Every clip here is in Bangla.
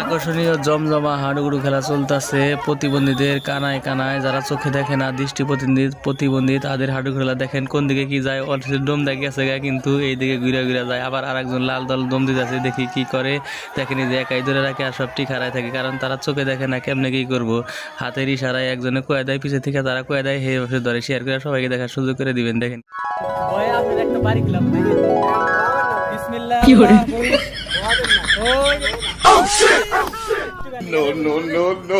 আকর্ষণীয় জমজমা হাডুগুডু খেলা চলতেছে। প্রতিবন্ধীদের কানায় কানায় যারা চোখে দেখে না দৃষ্টি প্রতিবন্ধী প্রতিবন্ধী তাদের হাডু খেলা দেখেন। কোন দিকে কি যায়? অলরেডি ডোম দেখে গেছে গা, কিন্তু এই দিকে ঘুরে ঘুরে যায়। আবার আরেকজন লাল দল দম দিতেছে দেখি কি করে। দেখেনি যে একাই ধরে রাখে আর সব ঠিক হারায় থাকে কারণ তারা চোখে দেখে না কেমনে কি করব? হাতের ইশারায় একজনে কয়ে দেয় পিছে থেকে তারা কয়ে দেয় হে বসে ধরে শেয়ার করে সবাইকে দেখার সুযোগ করে দিবেন। দেখেন। ভয়ে আপনার একটা বাড়ি খেলাম বিসমিল্লাহ কি করে? No, no, no, no.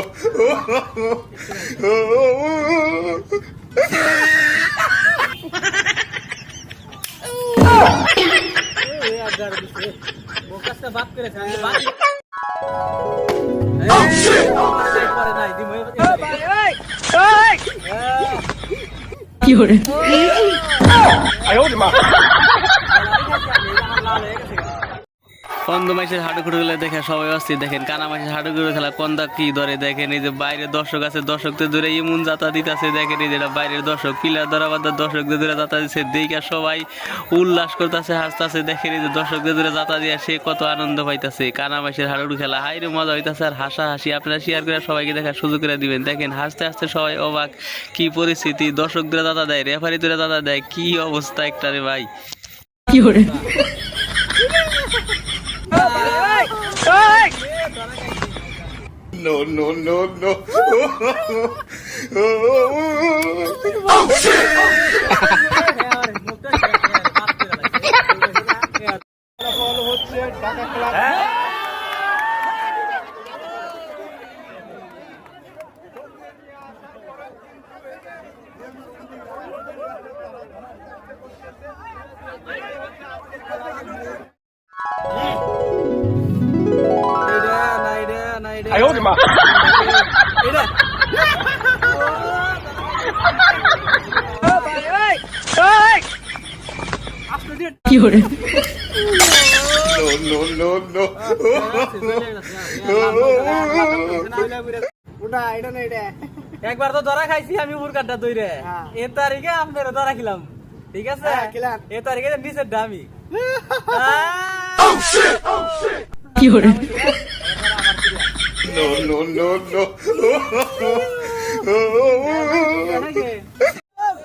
বোকাসটা বাপ করে খায় বাপ পরে নাই দিমই কি করে কন্দ মাসের হাডু খুঁড়ে খেলা দেখে সবাই অস্থির। দেখেন কানা মাসের হাডু খুঁড়ে খেলা কন্দা কি ধরে? দেখেন এই যে বাইরের দর্শক আছে দর্শকদের ধরে ইমুন যাতা দিতেছে। দেখেন এই যেটা বাইরের দর্শক, পিলার ধরা বাদ দর্শকদের ধরে যাতা দিচ্ছে দেখে সবাই উল্লাস করতেছে, হাসতেছে। দেখেন এই যে দর্শকদের ধরে যাতা দিয়ে সে কত আনন্দ পাইতেছে। কানা মাসের হাডুডু খেলা, হাইরে মজা হইতাছে আর হাসা হাসি আপনারা শেয়ার করে সবাইকে দেখার সুযোগ করে দিবেন। দেখেন হাসতে হাসতে সবাই অবাক, কি পরিস্থিতি? দর্শকদের দাদা দেয় রেফারি ধরে দাদা দেয়, কি অবস্থা একটা রে ভাই? কি করে No, no, no, no. কি করে No, no, no, no. একবার তো ধরা খাইছি আমি উড়কাটা দইরে। এ তারিখে আপনার ধরা খেলাম। ঠিক আছে? এ তারিখে নিচের দামি। কি করে No, no, no.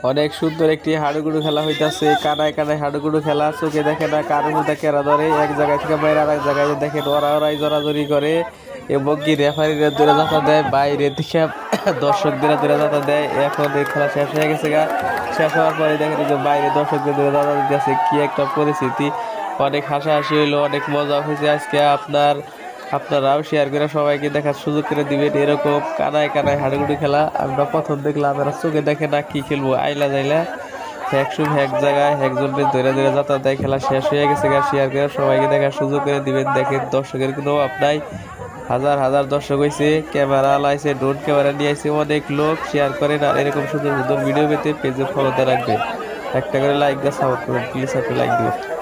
অনেক সুন্দর একটি হাডুগুডু খেলা হইতাছে। কানায় কানায় হাডুগুডু খেলা চোখে দেখে না কারোর মধ্যে কেরা ধরে। এক জায়গায় থেকে বাইরে আর এক জায়গায় দেখে ওরা ওরাই জড়াজড়ি করে এবং কি রেফারিরা দূরে যাতা দেয় বাইরে থেকে দর্শকদের দূরে যাতা দেয়। এখন এই খেলা শেষ হয়ে গেছে গা। শেষ হওয়ার পরে দেখেন যে বাইরে দর্শকদের দূরে যাতা দিতেছে কি একটা পরিস্থিতি। অনেক হাসাহাসি হইল অনেক মজা হয়েছে আজকে আপনার। আপনারাও শেয়ার করে সবাইকে দেখার সুযোগ করে দিবেন। এরকম কানায় কানায় হাডুগুডু খেলা আমরা প্রথম দেখলাম, এরা চোখে দেখে না কি খেলব, আইলা যাইলা। একশো এক জায়গায় একজনের ধরে ধরে যাতায়াত দেয়, খেলা শেষ হয়ে গেছে গা শেয়ার করে সবাইকে দেখার সুযোগ করে দিবেন। দেখেন দর্শকের কোনো অভাব নাই। হাজার হাজার দর্শক হয়েছে ক্যামেরা লাইছে ড্রোন ক্যামেরা নিয়ে আসছে অনেক লোক শেয়ার করেন আর এরকম সুন্দর সুন্দর ভিডিও পেতে পেজে ফলোতে রাখবেন একটা করে লাইক দিয়ে সাপোর্ট করুন প্লিজ আপনি লাইক দিবেন।